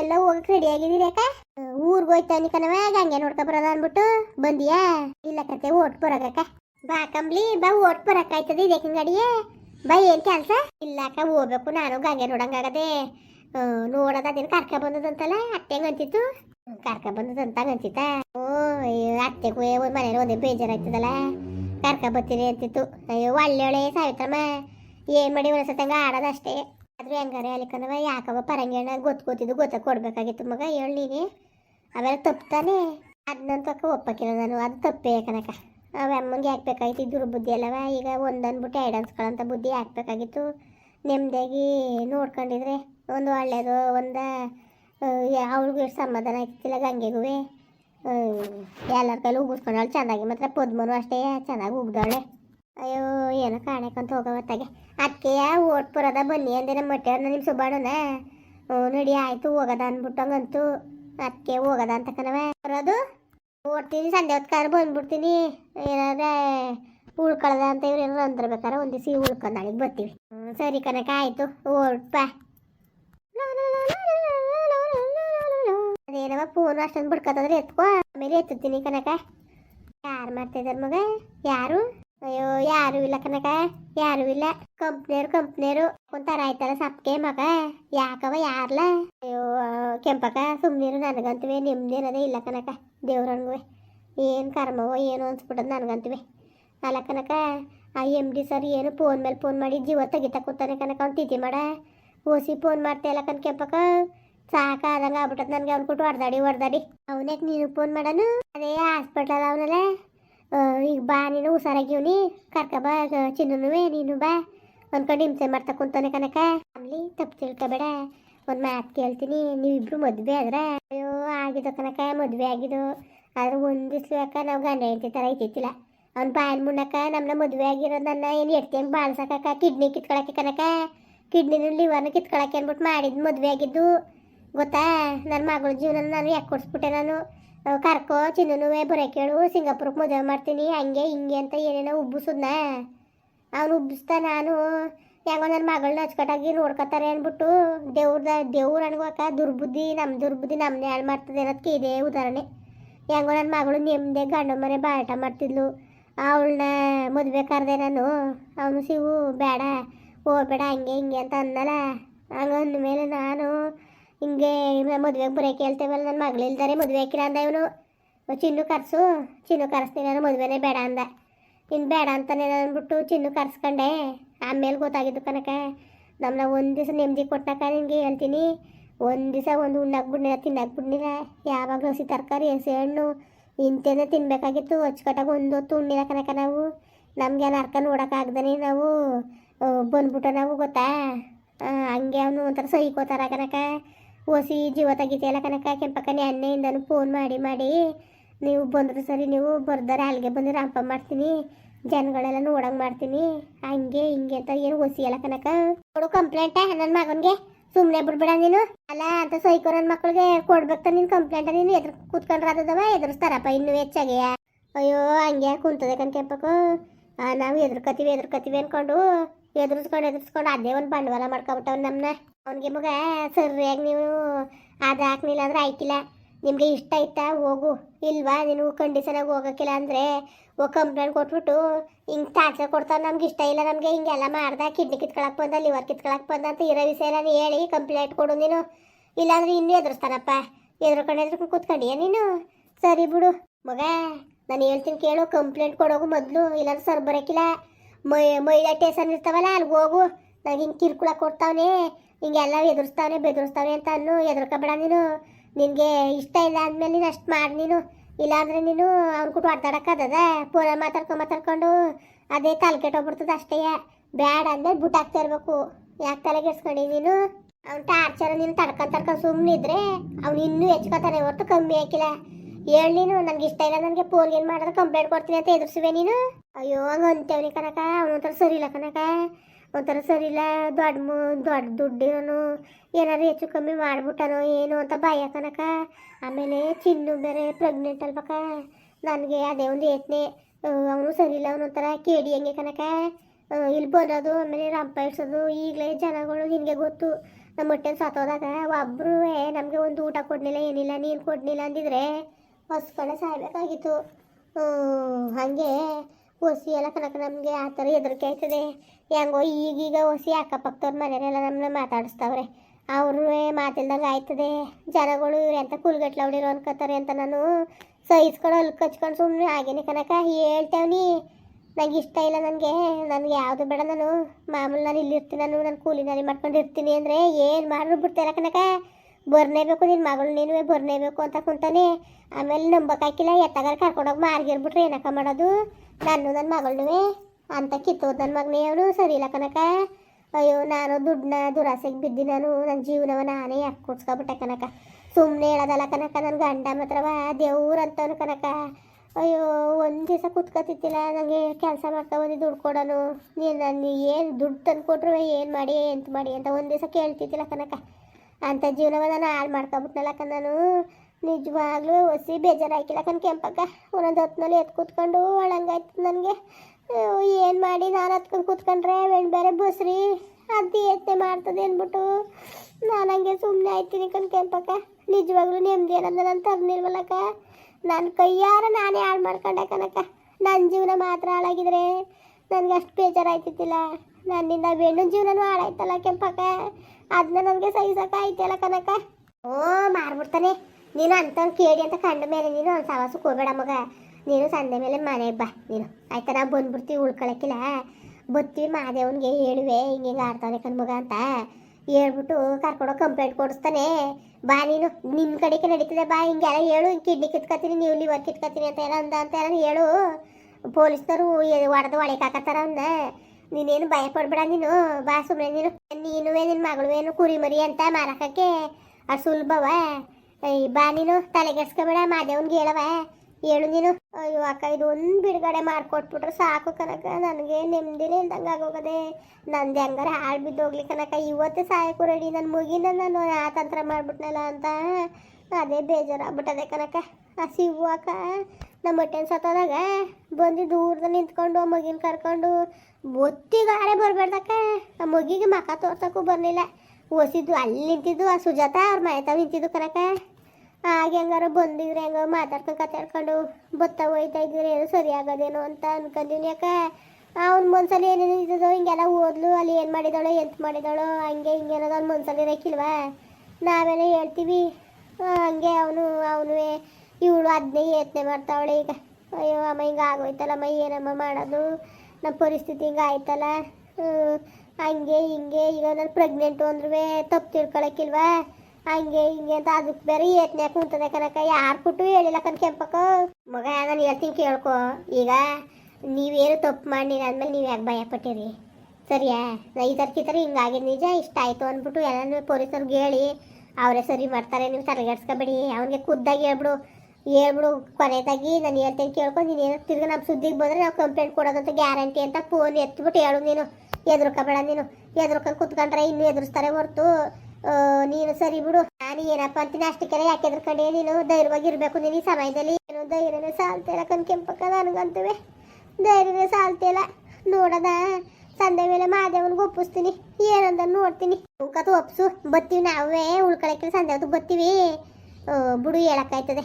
ಎಲ್ಲ ಹೋಗಕ್ ರೆಡಿ ಆಗಿದ್ದೀರಿ ಅಕ್ಕ? ಊರ್ಗ್ ಹೋಯ್ತಾನಿ ಕಣವ ಗಂಗೆ ನೋಡ್ಕ ಬರೋದ ಅನ್ಬಿಟ್ಟು ಬಂದಿಯಾ? ಇಲ್ಲ ಕತೆ, ಓಟ್ ಬರಕ ಬಾ ಕಂಬ್ಲಿ ಬಾ, ಓಟ್ ಬರಕ್ ಆಯ್ತದ ಇದಕ್ಕಿನ ಗಾಡಿಯೇ ಬಾ, ಏನ್ ಕೆಲ್ಸ? ಇಲ್ಲ ಅಕ್ಕ, ಹೋಗ್ಬೇಕು, ನಾನು ಗಂಗೆ ನೋಡಂಗಾಗದೆ ನೋಡೋದ ಅದೇನು ಕರ್ಕ ಬಂದದಂತಲ್ಲ, ಅಟ್ಟೆ ಅಂತಿತ್ತು. ಕರ್ಕ ಬಂದದಂತ ಅಂತಿತ್ತ? ಓ ಅತ್ತೆಗೂ ಒಂದ್ ಮನೇಲಿ ಒಂದೇ ಬೇಜಾರಾಯ್ತದಲ್ಲ. ಕರ್ಕ ಬರ್ತೀನಿ ಅಂತಿತ್ತು. ಅಯ್ಯೋ, ಒಳ್ಳೆ ಸಾವಿತ್ರಮ್ಮ. ಏನ್ ಮಾಡಿ ಒಂದ್ಸತಂಗ ಆಡೋದಷ್ಟೇ ಆದ್ರೂ ಹೆಂಗಾರೆ ಅಲ್ಲಿಕನವ ಯಾಕವ ಪರಂಗಿಯಣ್ಣ ಗೊತ್ತು ಗೊತ್ತಿದ್ದು ಗೊತ್ತ ಕೊಡ್ಬೇಕಾಗಿತ್ತು ಮಗ, ಹೇಳಿ ನೀನು. ಅವೆಲ್ಲ ತಪ್ತಾನೆ. ಅದನ್ನಂತ ಒಪ್ಪಕ್ಕಿಲ್ಲ ನಾನು, ಅದು ತಪ್ಪೇ ಕನಕ ಅವ ಅಮ್ಮಂಗೆ ಹಾಕ್ಬೇಕಾಗಿತ್ತು ಇದ್ರ ಬುದ್ಧಿ ಅಲ್ಲವ, ಈಗ ಒಂದನ್ಬಿಟ್ಟು ಎರಡು ಬುದ್ಧಿ ಹಾಕ್ಬೇಕಾಗಿತ್ತು ನೆಮ್ಮದಿಯಾಗಿ ನೋಡ್ಕೊಂಡಿದ್ರೆ ಒಂದು ಒಳ್ಳೇದು, ಒಂದು ಅವ್ಳಿಗೂ ಸಮಾಧಾನ ಆಗ್ತಿಲ್ಲ ಗಂಗೆಗೂ. ಎಲ್ಲರ ಕೈಲಿ ಉಗಿಸ್ಕೊಂಡವಳು ಚೆನ್ನಾಗಿ ಮಾತ್ರ ಪದ್ಮನು ಅಷ್ಟೇ, ಚೆನ್ನಾಗಿ ಉಗ್ದವಳೆ ಅಯ್ಯೋ, ಏನೋ ಕಾಣಕ್ಕಂತ ಹೋಗವತ್ತಾಗೆ ಅದಕ್ಕೆ ಓಟ್ ಬರೋದ ಬನ್ನಿ ಅಂದೆ ನಮ್ಮ ಮಟ್ಟೆಯವ್ರನ್ನ ನಿಮ್ಮ ಸುಬ್ಬಾಣನ ಹ್ಞೂ, ನಡಿ, ಆಯ್ತು, ಹೋಗದ ಅಂದ್ಬಿಟ್ಟಂಗಂತೂ. ಅದಕ್ಕೆ ಹೋಗದ ಅಂತ ಕಣವ ಬರೋದು? ಓಡ್ತೀನಿ, ಸಂಜೆ ಹೊತ್ಕಾರ ಬಂದ್ಬಿಡ್ತೀನಿ. ಏನಾದ್ರೆ ಉಳ್ಕೊಳ್ಳದ ಅಂತ ಇವ್ರು ಏನಾರು ಅಂದಿರ್ಬೇಕಾರೆ ಒಂದು ದಿವಸ ಉಳ್ಕೊಂಡು ನಾಳೆಗೆ ಬರ್ತೀವಿ. ಸರಿ ಕನಕ ಆಯಿತು, ಓಡ್ಪ. ಅದೇನವ, ಫೋನ್ ಅಷ್ಟೊಂದು ಬಿಡ್ಕೊತಂದ್ರೆ ಎತ್ಕೋ, ಆಮೇಲೆ ಎತ್ತುತ್ತೀನಿ ಕನಕ ಯಾರು ಮಾಡ್ತಿದ್ದಾರೆ ಮಗ? ಯಾರು? ಅಯ್ಯೋ ಯಾರು ಇಲ್ಲ ಕನಕ ಯಾರು ಇಲ್ಲ. ಕಂಪ್ನಿಯರು ಕಂಪ್ನಿಯರು ಒಂಥರ ಆಯ್ತಲ್ಲ ಸಪ್ಕೆ ಮಗ. ಯಾಕವ ಯಾರ್ಲ? ಅಯ್ಯೋ ಕೆಂಪಕ ಸುಮ್ಮನಿರು ನನಗಂತೀವಿ. ನಿಮ್ದೇನದೇ ಇಲ್ಲ ಕನಕ ದೇವ್ರನ್ಗುವೆ ಏನು ಕರ್ಮವೋ ಏನು ಅನ್ಸ್ಬಿಟ್ಟದ ನನಗಂತೀವಿ. ಅಲ್ಲ ಕನಕ ಆ ಎಂ ಡಿ ಸರ್ ಏನು ಫೋನ್ ಮೇಲೆ ಫೋನ್ ಮಾಡಿ ಜೀವ ತೆಗಿತಾ ಕೂತಾನೆ ಕನಕ ಅವ್ನು ತಿಥಿ ಮಾಡ. ಓಸಿ ಫೋನ್ ಮಾಡ್ತಾ ಕನ್ ಕೆಂಪಕ ಸಾಕಾದಂಗೆ ಆಗ್ಬಿಟ್ಟದ ನನಗೆ. ಅವ್ನು ಕೊಟ್ಟು ಹೊಡ್ದಾಡಿ ಹೊಡ್ದಾಡಿ. ಅವನ್ಯಾಕೆ ನೀನು ಫೋನ್ ಮಾಡನು? ಅದೇ ಹಾಸ್ಪಿಟಲ್ ಅವನಲ್ಲ. ಈಗ ಬಾ, ನೀನು ಹುಷಾರಾಗಿವ್ನಿ ಕರ್ಕ ಬಾ ಚಿನ್ನನುವೆ ನೀನು ಬಾ. ಅನ್ಕೊಂಡು ಹಿಂಸೆ ಮಾಡ್ತಾ ಕುಂತಾನೆ ಕನಕ. ಅಲ್ಲಿ ತಪ್ಪು ತಿಳ್ಕೊಬೇಡ. ಒಂದು ಮಾತು ಕೇಳ್ತೀನಿ, ನೀವಿಬ್ರು ಮದುವೆ ಆದ್ರೆ? ಅಯ್ಯೋ, ಆಗಿದ್ದು ಕನಕ, ಮದುವೆ ಆಗಿದ್ದು. ಆದ್ರೆ ಒಂದು ದಿವ್ಸ ಯಾಕ ನಾವು ಗಂಡ ಹೆಂಡತಿ ಥರ ಐತಿತ್ತಿಲ್ಲ ಅವ್ನು ಬಾಯಿನ ಮುನ್ನಕ ನಮ್ಮನ್ನ ಮದುವೆ ಆಗಿರೋದು ನನ್ನ ಏನು ಹೆಂಗೆ ಬಾಳ್ಸಕ್ಕ ಕಿಡ್ನಿ ಕಿತ್ಕೊಳಕ್ಕೆ ಕನಕ. ಕಿಡ್ನಿನ ಲಿವರ್ನ ಕಿತ್ಕೊಳಕ್ಕೆ ಅಂದ್ಬಿಟ್ಟು ಮಾಡಿದ್ದು ಮದುವೆ ಆಗಿದ್ದು. ಗೊತ್ತಾ? ನನ್ನ ಮಗಳ ಜೀವನ ನಾನು ಯಾಕೆ ಕೊಡಿಸ್ಬಿಟ್ಟೆ ನಾನು? ಕರ್ಕೋ ಚಿನ್ನನುವೆ ಬರೋ ಕೇಳು ಸಿಂಗಾಪುರಕ್ಕೆ ಮದುವೆ ಮಾಡ್ತೀನಿ, ಹಂಗೆ ಹಿಂಗೆ ಅಂತ ಏನೇನೋ ಉಬ್ಬಿಸಿದ್ನ. ಅವನು ಉಬ್ಬಿಸ್ತಾ ನಾನು, ಹೆಂಗೋ ನನ್ನ ಮಗಳನ್ನ ಅಚ್ಚುಕಟ್ಟಾಗಿ ನೋಡ್ಕೊತಾರೆ ಅಂದ್ಬಿಟ್ಟು ದೇವ್ರದ, ದೇವ್ರ ಅನ್ಗೋಕ ದುರ್ಬುದ್ಧಿ ನಮ್ಮ ದುರ್ಬುದ್ಧಿ ನಮ್ಮನ್ನೇ ಹಾಳು ಮಾಡ್ತದೆ ಅನ್ನೋದಕ್ಕೆ ಇದೇ ಉದಾಹರಣೆ. ಹೆಂಗೋ ನನ್ನ ಮಗಳು ನೆಮ್ಮದಿ ಗಂಡ ಮನೆ ಬಾಟ ಮಾಡ್ತಿದ್ಲು. ಅವಳನ್ನ ಮದುವೆ ಕರೆದೆ ನಾನು, ಅವನು ಸಿವು ಬೇಡ, ಹೋಗ್ಬೇಡ, ಹಂಗೆ ಹಿಂಗೆ ಅಂತ ಅಂದಲ್ಲ ಹಂಗಂದ ಮೇಲೆ ನಾನು ಹಿಂಗೆ ಮದುವೆಗೆ ಬರೋಕೆ ಹೇಳ್ತೇವಲ್ಲ ನನ್ನ ಮಗಳು ಇಲ್ದಾರೆ, ಮದುವೆ ಹಾಕಿಲ್ಲ ಅಂದ ಇವನು. ಚಿನ್ನು ಕರ್ಸು, ಚಿನ್ನು ಕರೆಸ್ತೀನಿ ನಾನು, ಮದುವೆನೇ ಬೇಡ ಅಂದ. ಇನ್ನು ಬೇಡ ಅಂತಾನೆ ಅಂದ್ಬಿಟ್ಟು ಚಿನ್ನು ಕರ್ಸ್ಕೊಂಡೆ. ಆಮೇಲೆ ಗೊತ್ತಾಗಿದ್ದು ಕನಕ ನಮ್ಮನ್ನ ಒಂದು ದಿವಸ ನೆಮ್ಮದಿ ಕೊಟ್ಟಾಕ ನಿನಗೆ ಹೇಳ್ತೀನಿ. ಒಂದು ದಿವಸ ಒಂದು ಉಣ್ಣಾಕ್ ಬಿಡ್ನಿಲ್ಲ ತಿನ್ನಕ್ಕೆ ಬಿಡ್ನಿಲ್ಲ ಯಾವಾಗಲೂ ಹಸಿ ತರಕಾರಿ, ಹಸಿ ಹಣ್ಣು ಇಂಥೇನೆ ತಿನ್ನಬೇಕಾಗಿತ್ತು ಅಚ್ಚುಕಟ್ಟಾಗಿ ಒಂದು ಹೊತ್ತು ಉಣ್ಣಿಲ್ಲ ಕನಕ ನಾವು. ನಮಗೆ ಅರ್ಕ ನೋಡೋಕ್ಕಾಗ್ದೇ ನಾವು. ಬಂದ್ಬಿಟ್ಟ ನಾವು ಗೊತ್ತಾ? ಹಂಗೆ ಅವನು ಒಂಥರ ಸೈಕೋತಾರ ಕನಕ ಓಸಿ ಜೀವ ತೆಗಿತೀಯಲ್ಲ ಕನಕ ಕೆಂಪಕ್ಕ ನೆನ್ನೆಯಿಂದನು ಫೋನ್ ಮಾಡಿ ಮಾಡಿ. ನೀವು ಬಂದರು ಸರಿ, ನೀವು ಬರ್ದಾರೆ ಅಲ್ಲಿಗೆ ಬಂದು ರಾಂಪ ಮಾಡ್ತೀನಿ. ಜನಗಳೆಲ್ಲ ನೋಡಂಗೆ ಮಾಡ್ತೀನಿ. ಹಂಗೆ, ಹಿಂಗೆ ಅಂತ ಏನು ಒಸಿಯಲ್ಲ ಕನಕ. ನೋಡು ಕಂಪ್ಲೇಂಟ ನನ್ನ ಮಗನಿಗೆ. ಸುಮ್ಮನೆ ಬಿಡ್ಬೇಡ ನೀನು. ಅಲ್ಲ, ಅಂತ ಸೈಕೋ ನನ್ನ ಮಕ್ಳಿಗೆ ಕೊಡ್ಬೇಕು ನೀನು ಕಂಪ್ಲೇಂಟ ನೀನು. ಎದುರು ಕೂತ್ಕೊಂಡ್ರೆ ಅದದವ ಎದುರಿಸ್ತಾರಪ್ಪ ಇನ್ನೂ ಹೆಚ್ಚಾಗೆ. ಅಯ್ಯೋ, ಹಂಗೆ ಕುಂತದೆ ಕಣ್ ಕೆಂಪಕ್ಕು ನಾವು ಎದುರ್ಕತೀವಿ ಎದುರ್ಕತೀವಿ ಅನ್ಕೊಂಡು. ಎದುರಿಸ್ಕೊಂಡು ಎದುರಿಸ್ಕೊಂಡು ಅದೇ ಒಂದು ಬಂಡವಾಳ ಮಾಡ್ಕೊಬಿಟ್ಟವ್ ನಮ್ಮನ್ನ ಅವ್ನಿಗೆ ಮಗ, ಸರಿಯಾಗಿ ನೀವು ಅದು ಹಾಕ್ಲಿಲ್ಲ ಅಂದ್ರೆ ಆಯ್ಕಿಲ್ಲ. ನಿಮಗೆ ಇಷ್ಟ ಆಯ್ತಾ ಹೋಗು. ಇಲ್ವಾ, ನೀನು ಕಂಡೀಷನಾಗಿ ಹೋಗೋಕ್ಕಿಲ್ಲ ಅಂದರೆ ಓ ಕಂಪ್ಲೇಂಟ್ ಕೊಟ್ಬಿಟ್ಟು ಹಿಂಗೆ ಟಾರ್ಚರ್ ಕೊಡ್ತಾವೆ ನಮ್ಗೆ ಇಷ್ಟ ಇಲ್ಲ. ನಮಗೆ ಹಿಂಗೆಲ್ಲ ಮಾಡ್ದ ಕಿಡ್ನಿ ಕಿತ್ಕೊಳಕ್ಕೆ ಬಂದ ಲಿವರ್ ಕಿತ್ಕೊಳಕ್ಕೆ ಬಂದ ಅಂತ ಇರೋ ವಿಷಯ ನಾನು ಹೇಳಿ ಕಂಪ್ಲೇಂಟ್ ಕೊಡು ನೀನು. ಇಲ್ಲಾಂದ್ರೆ ಇನ್ನೂ ಎದುರಿಸ್ತಾನಪ್ಪ ಎದುರ್ಕೊಂಡು ಎದುರ್ಕೊಂಡು ಕೂತ್ಕೊಂಡಿಯ ನೀನು? ಸರಿ ಬಿಡು. ಮಗ, ನಾನು ಹೇಳ್ತೀನಿ ಕೇಳು ಕಂಪ್ಲೇಂಟ್ ಕೊಡೋಗು ಮೊದಲು, ಇಲ್ಲಾಂದ್ರೆ ಸರ್ ಬರೋಕ್ಕಿಲ್ಲ ಮೈ ಮೈಲ ಟೇಷನ್ ಇರ್ತಾವಲ್ಲ, ಅಲ್ಲಿ ಹೋಗು. ನನಗೆ ಹಿಂಗೆ ಕಿರ್ಕುಳ ಕೊಡ್ತಾವನೆ ಹಿಂಗೆಲ್ಲ ಎದುರಿಸ್ತಾವನೆ, ಬೆದರಿಸ್ತಾವನೆ ಅಂತ ಅನ್ನು, ಎದುರ್ಕೋಬೇಡ ನೀನು. ನಿನಗೆ ಇಷ್ಟ ಇಲ್ಲ ಅಂದಮೇಲೆ ನೀನು ಅಷ್ಟು ಮಾಡಿ ನೀನು. ಇಲ್ಲಾಂದ್ರೆ ನೀನು ಅವ್ನ ಕೂಟ ಆಡ್ತಾಡಕ್ಕದ ಪೂರ ಮಾತಾಡ್ಕೊಂಡು ಮಾತಾಡ್ಕೊಂಡು ಅದೇ ತಲೆ ಕೆಟ್ಟೋಗ್ಬಿಡ್ತದೆ ಅಷ್ಟೇ. ಬ್ಯಾಡ ಅಂದ್ಮೇಲೆ ಬುಟ್ ಹಾಕ್ತಾ ಇರ್ಬೇಕು. ಯಾಕೆ ತಲೆಗೆಡ್ಸ್ಕೊಂಡು ನೀನು? ಅವ್ನ ಟಾರ್ಚರ್ ನೀನು ತಡ್ಕೊಂಡು ತಡ್ಕೊಂಡು ಸುಮ್ಮನೆ ಇದ್ರೆ ಅವ್ನು ಇನ್ನೂ ಹೆಚ್ಕೋತಾನೆ ಹೊರತು ಕಮ್ಮಿ ಹಾಕಿಲ್ಲ. ಹೇಳಿ ನೀನು, ನನಗೆ ಇಷ್ಟ ಇಲ್ಲ, ನನಗೆ ಫೋನ್ ಏನು ಮಾಡಿದ್ರೆ ಕಂಪ್ಲೇಂಟ್ ಕೊಡ್ತೀನಿ ಅಂತ ಎದುರಿಸುವೆ ನೀನು? ಅಯ್ಯೋ, ಹಂಗೆ ಅಂತೇವ್ರಿ ಕನಕ ಅವನೊಂಥರ ಸರಿ ಇಲ್ಲ ಕನಕ ಒಂಥರ ಸರಿ ಇಲ್ಲ, ದೊಡ್ಡ ಮು, ದೊಡ್ಡ ದುಡ್ಡಿರೋನು, ಏನಾದ್ರು ಹೆಚ್ಚು ಕಮ್ಮಿ ಮಾಡ್ಬಿಟ್ಟನೋ ಏನು ಅಂತ ಭಯ ಕನಕ ಆಮೇಲೆ ಚಿನ್ನು ಬೇರೆ ಪ್ರೆಗ್ನೆಂಟ್ ಅಲ್ಬಕ ನನಗೆ ಅದೇ ಒಂದು ಯತ್ನೆ. ಅವನು ಸರಿ ಇಲ್ಲ, ಅವನೊಂಥರ ಕೇಡಿ ಹಂಗೆ ಕನಕ ಇಲ್ಲಿ ಬರೋದು, ಆಮೇಲೆ ರಂಪ ಇಡ್ಸೋದು ಈಗಲೇ ಜನಗಳು ನಿನಗೆ ಗೊತ್ತು. ನಮ್ಮ ಹೊಟ್ಟೆನ ಸತ್ತೋದಾಗ ಒಬ್ರು ನಮಗೆ ಒಂದು ಊಟ ಕೊಡ್ಲಿಲ್ಲ, ಏನಿಲ್ಲ, ನೀನು ಕೊಡ್ಲಿಲ್ಲ ಅಂದಿದ್ರೆ ಹೊಸ್ಕಡೆ ಸಾಯ್ಬೇಕಾಗಿತ್ತು. ಹಂಗೆ ಹೊಸಿ ಎಲ್ಲ ಕನಕ ನಮಗೆ ಆ ಥರ ಹೆದರಿಕೆ ಆಯ್ತದೆ. ಹೆಂಗೋ ಈಗೀಗ ಹೊಸಿ ಅಕ್ಕಪಕ್ಕದವ್ರ ಮನೆಯವರೆಲ್ಲ ನಮ್ಮನ್ನ ಮಾತಾಡಿಸ್ತಾವ್ರೆ. ಅವ್ರೂ ಮಾತಿಲ್ದಂಗೆ ಆಯ್ತದೆ. ಜನಗಳು ಇವ್ರು ಎಂತ ಕುಲ್ಗಟ್ಲ ಹೊಡಿರೋ ಅನ್ಕೋತಾರೆ ಅಂತ ನಾನು ಸಹಿಸ್ಕೊಂಡು ಅಲ್ಲಿ ಕಚ್ಕೊಂಡು ಸುಮ್ಮನೆ ಆಗೇನೆ ಕನಕ ಹೇಳ್ತೇವ್ನಿ ನಂಗೆ ಇಷ್ಟ ಇಲ್ಲ ನನಗೆ. ನನಗೆ ಯಾವುದು ಬೇಡ ನಾನು. ಮಾಮೂಲು ನಾನು ಇಲ್ಲಿರ್ತೀನಿ ನಾನು ನಾನು ಕೂಲಿನಲ್ಲಿ ಮಾಡ್ಕೊಂಡು ಇರ್ತೀನಿ ಅಂದರೆ ಏನು ಮಾಡಿದ್ರು ಬಿಡ್ತಾರೆ ಕನಕ? ಬರ್ನೇಬೇಕು ನಿನ್ನ ಮಗಳು ನೀನು ಬರ್ನೇಬೇಕು ಅಂತ ಕುಂತಾನೆ. ಆಮೇಲೆ ನಂಬಕ್ಕಾಕಿಲ್ಲ ಎತ್ತಗಾರ ಕರ್ಕೊಂಡೋಗಿ ಮಾರ್ಗಿರ್ಬಿಟ್ರೆ ಏನಕ್ಕ ಮಾಡೋದು? ನಾನು ನನ್ನ ಮಗಳನ್ನುವೆ ಅಂತ ಕಿತ್ತೋದು ನನ್ನ ಮಗನೇ ಅವನು ಸರಿ ಇಲ್ಲ ಕನಕ ಅಯ್ಯೋ, ನಾನು ದುಡ್ಡನ್ನ ದುರಾಸೆಗೆ ಬಿದ್ದು ನಾನು. ನನ್ನ ಜೀವನವ ನಾನೇ ಯಾಕೆ ಕೂಡ್ಸ್ಕೊಬಿಟ್ಟೆ ಕನಕ ಸುಮ್ಮನೆ ಹೇಳೋದಲ್ಲ ಕನಕ ನನ್ನ ಗಂಡ ಮಾತ್ರವ? ದೇವ್ರು ಅಂತವನು ಕನಕ ಅಯ್ಯೋ, ಒಂದು ದಿವಸ ಕುತ್ಕೊತಿತ್ತಿಲ್ಲ ನನಗೆ ಕೆಲಸ ಮಾಡ್ತಾ ಬಂದು ದುಡ್ಡು ಕೊಡೋನು. ನೀನು ನಾನು ಏನು ದುಡ್ಡು ತಂದು ಕೊಟ್ರು ಏನು ಮಾಡಿ, ಎಂತ ಮಾಡಿ ಅಂತ ಒಂದು ದಿವಸ ಕೇಳ್ತಿದ್ದಿಲ್ಲ ಕನಕ ಅಂಥ ಜೀವನವ ನಾನು ಹಾಳು ಮಾಡ್ಕೊಬಿಟ್ನಲ್ಲ ಕಣ ನಾನು. ನಿಜವಾಗ್ಲೂ ಒಸಿ ಬೇಜಾರಾಯ್ಕಿಲ್ಲ ಕಣ್ ಕೆಂಪಕ್ಕ. ಒಂದೊಂದು ಹೊತ್ತಿನಲ್ಲಿ ಎತ್ ಕೂತ್ಕೊಂಡು ಒಳಂಗಾಯ್ತು ನನಗೆ. ಏನು ಮಾಡಿ ನಾನು ಹತ್ಕೊಂಡು ಕೂತ್ಕೊಂಡ್ರೆ ಬೆಣ್ಣೆ ಬೇರೆ ಬಸ್ರಿ. ಅದು ಎತ್ತೆ ಮಾಡ್ತದೆ ಅಂದ್ಬಿಟ್ಟು ನಾನು ಹಂಗೆ ಸುಮ್ಮನೆ ಆಯ್ತೀನಿ ಕಣ್ ಕೆಂಪಕ್ಕ. ನಿಜವಾಗ್ಲೂ ನೆಮ್ಮದಿ ಏನಂದ ನಾನು ತರ್ನಿಲ್ವಲ್ಲಕ್ಕ ನನ್ನ ಕೈಯಾರ ನಾನೇ ಹಾಳು ಮಾಡ್ಕೊಂಡೆ ಕನಕ ನನ್ನ ಜೀವನ ಮಾತ್ರ ಹಾಳಾಗಿದ್ರೆ ನನಗೆ ಅಷ್ಟು ಬೇಜಾರಾಯ್ತಿದ್ದಿಲ್ಲ. ನನ್ನಿಂದ ಬೆಣ್ಣು ಜೀವನನೂ ಹಾಳಾಯ್ತಲ್ಲ ಕೆಂಪಕ್ಕ. ಅದನ್ನ ನನಗೆ ಸಹಿಸಕ್ಕೆ ಆಯ್ತಲ್ಲ ಕನಕ. ಓ, ಮಾರ್ಬಿಡ್ತಾನೆ. ನೀನು ಅಂತ ಕೇಳಿ ಅಂತ ಕಂಡ ಮೇಲೆ ನೀನು ಒಂದು ಸವಾಸಕ್ಕೆ ಹೋಗ್ಬೇಡ ಮಗ. ನೀನು ಸಂದೆ ಮೇಲೆ ಮನೆಗೆ ಬಾ ನೀನು. ಆಯ್ತಾ ನಾವು ಬಂದ್ಬಿಡ್ತೀವಿ ಉಳ್ಕೊಳಕ್ಕಿಲ್ಲ ಬತ್ತೀವಿ ಮಾದೇವನ್ಗೆ ಹೇಳುವೆ ಹಿಂಗೆ ಹಿಂಗೆ ಆಡ್ತಾನೆ ಕಣ್ಮಗ ಅಂತ. ಹೇಳ್ಬಿಟ್ಟು ಕರ್ಕೊಂಡೋಗಿ ಕಂಪ್ಲೇಂಟ್ ಕೊಡಿಸ್ತಾನೆ. ಬಾ ನೀನು ನಿಮ್ಮ ಕಡೆಗೆ ನಡೀತದೆ. ಬಾ, ಹಿಂಗೆಲ್ಲ ಹೇಳು. ಹಿಂಗೆ ಕಿಡ್ನಿ ಕಿತ್ಕೊತೀನಿ, ನೀವು ಲಿವರ್ ಕಿತ್ಕೊತೀನಿ ಅಂತ ಎಲ್ಲ ಅಂದ ಅಂತ ಎಲ್ಲ ಹೇಳು. ಪೊಲೀಸ್ನವರು ಹೊಡೆದು ಒಳಗೆ ಹಾಕತ್ತಾರ ಅವನ್ನ ನೀನೇನು ಭಯ ಪಡ್ಬೇಡ ನೀನು. ಬಾ ಸುಮ್ಮನೆ ನೀನು. ನೀನು ನಿನ್ನ ಮಗಳುವೇನು ಕುರಿ ಮರಿ ಅಂತ ಮಾರಕಕ್ಕೆ ಅದು ಸುಲಭವ. ಈ ಬಾ ನೀನು. ತಲೆಗೆಡ್ಸ್ಕೊಬೇಡ, ಮಾದೇವನ್ಗೆ ಹೇಳವ. ಹೇಳು ನೀನು. ಅಯ್ಯೋ, ಅಕ್ಕ ಇದು ಒಂದು ಬಿಡುಗಡೆ ಮಾಡಿಕೊಟ್ಬಿಟ್ರೆ ಸಾಕು ಕನಕ. ನನಗೆ ನೆಮ್ಮದಿನೇ ಇಲ್ದಂಗೆ ಆಗೋಗದೆ. ನಂದು ಹೆಂಗಾರ ಹಾಳು ಬಿದ್ದೋಗ್ಲಿ ಕನಕ. ಇವತ್ತೇ ಸಾಯಕ್ಕೂ ರೆಡಿ. ನನ್ನ ಮುಗಿನ ನಾನು ಆ ತಂತ್ರ ಮಾಡ್ಬಿಟ್ನಲ್ಲ ಅಂತ. ಅದೇ ಬೇಜಾರಾಗ್ಬಿಟ್ಟದೆ ಕನಕ. ಆ ಅಕ್ಕ ನಮ್ಮ ಹೊಟ್ಟೆನ ಸತ್ತೋದಾಗ ಬಂದು ದೂರದ ನಿಂತ್ಕೊಂಡು ಮಗಿನ ಕರ್ಕೊಂಡು ಒತ್ತಿಗಾರೆ ಬರಬಾರ್ದಕ್ಕ ಆ ಮಗಿಗೆ ಮಕ ತೋರ್ಸಕ್ಕೂ ಬರಲಿಲ್ಲ. ಓಸಿದ್ದು ಅಲ್ಲಿ ನಿಂತಿದ್ದು, ಆ ಸುಜಾತ ಅವ್ರ ಮಾಯತಾವ್ ನಿಂತಿದ್ದು ಕರಕ ಹಾಗೆ ಹೆಂಗಾರ ಬಂದಿದ್ರೆ, ಹೆಂಗೋ ಮಾತಾಡ್ಕೊಂಡು ಕತ್ತಾಡ್ಕೊಂಡು ಬತ್ತ ಹೋಯ್ತಾ ಇದ್ರೆ ಏನು ಸರಿ ಆಗೋದೇನೋ ಅಂತ ಅನ್ಕೊಂಡಿನಿ ಯಾಕ ಅವ್ನು ಮನ್ಸಲ್ಲಿ ಏನೇನು ಇದ್ದದೋ, ಹಿಂಗೆಲ್ಲ ಓದ್ಲು, ಅಲ್ಲಿ ಏನು ಮಾಡಿದಾಳೋ, ಎಂತ ಮಾಡಿದಾಳೋ, ಹಂಗೆ ಹಿಂಗೆ ಅನ್ನೋದು ಅವ್ನು ಮನ್ಸಲ್ಲಿ ಇರೋಕ್ಕಿಲ್ವಾ ನಾವೆಲ್ಲ ಹೇಳ್ತೀವಿ ಹಂಗೆ ಅವನು ಅವನು ಇವಳು ಅದನ್ನೇ ಯತ್ನೆ ಮಾಡ್ತಾವಳೆ ಈಗ. ಅಯ್ಯೋ, ಅಮ್ಮ ಹಿಂಗೆ ಆಗೋಯ್ತಲ್ಲಮ್ಮ ಏನಮ್ಮ ಮಾಡೋದು? ನಮ್ಮ ಪರಿಸ್ಥಿತಿ ಹಿಂಗೆ ಆಯ್ತಲ್ಲ ಹಂಗೆ ಹಿಂಗೆ, ಈಗ ನಾನು ಪ್ರೆಗ್ನೆಂಟು ಅಂದ್ರೂ ತಪ್ಪು ತಿಳ್ಕೊಳಕ್ಕಿಲ್ವಾ? ಹಂಗೆ ಹಿಂಗೆ ಅಂತ ಅದಕ್ಕೆ ಬೇರೆ ಯತ್ನೆ ಕುಂತದೆ ಕನಕ? ಯಾರು ಕೊಟ್ಟು ಹೇಳಿಲ್ಲ ಕನ್ ಕೆಂಪಕ್ಕ? ಮಗ, ನಾನು ಹೇಳ್ತೀನಿ ಕೇಳ್ಕೊ. ಈಗ ನೀವೇನು ತಪ್ಪು ಮಾಡಿ ಅಂದಮೇಲೆ ನೀವು ಯಾಕೆ ಭಯ ಪಟ್ಟಿರಿ ಸರಿಯಾ? ನಾ ಈ ಥರ ಈ ಥರ ನಿಜ, ಇಷ್ಟ ಆಯಿತು ಅಂದ್ಬಿಟ್ಟು ಎಲ್ಲ ಪೊಲೀಸರಿಗೆ ಹೇಳಿ, ಅವರೇ ಸರಿ ಮಾಡ್ತಾರೆ, ನೀವು ತಲೆಗೆಡ್ಸ್ಕೊಬೇಡಿ. ಅವನಿಗೆ ಖುದ್ದಾಗಿ ಹೇಳ್ಬಿಡು. ಹೇಳ್ಬಿಡು, ಕೊನೆದಾಗಿ ನಾನು ಹೇಳ್ತೇನೆ ಕೇಳ್ಕೊಂಡು, ನೀನು ಏನೋ ತಿರ್ಗಿ ನಮ್ಮ ಸುದ್ದಿಗೆ ಬಂದರೆ ನಾವು ಕಂಪ್ಲೇಂಟ್ ಕೊಡೋದಂತ ಗ್ಯಾರಂಟಿ ಅಂತ ಫೋನ್ ಎತ್ಬಿಟ್ಟು ಹೇಳು ನೀನು. ಎದುರ್ಕೋಬೇಡ ನೀನು. ಎದುರ್ಕೊಂಡು ಕುತ್ಕೊಂಡ್ರೆ ಇನ್ನೂ ಎದುರಿಸ್ತಾರೆ ಹೊರತು. ನೀನು ಸರಿ ಬಿಡು. ನಾನು ಏನಪ್ಪ ಅಂತೀನಿ ಅಷ್ಟಕ್ಕೆಲ್ಲ ಯಾಕೆ ಎದುರ್ಕೊಂಡೆ? ನೀನು ಧೈರ್ಯವಾಗಿ ಇರಬೇಕು ನೀನು ಈ ಸಮಯದಲ್ಲಿ. ಏನು ಧೈರ್ಯನೇ ಸಾಲ್ತಿಲ್ಲ ಕಣ್ ಕೆಂಪಕ್ಕ, ನನಗಂತವೆ. ಧೈರ್ಯನೇ ಸಾಲ್ತಿಲ್ಲ ನೋಡದ? ಸಂದೆ ಮೇಲೆ ಮಾದೇವನ್ಗೆ ಒಪ್ಪಿಸ್ತೀನಿ. ಏನಂದ ನೋಡ್ತೀನಿ. ಕತ್ ಒಪ್ಸು. ಬತ್ತೀವಿ ನಾವೇ ಉಳ್ಕೊಳಕ್ಕೆ ಹೊತ್ತು ಬತ್ತೀವಿ. ಬಿಡು, ಹೇಳಕ್ಕಾಯ್ತದೆ.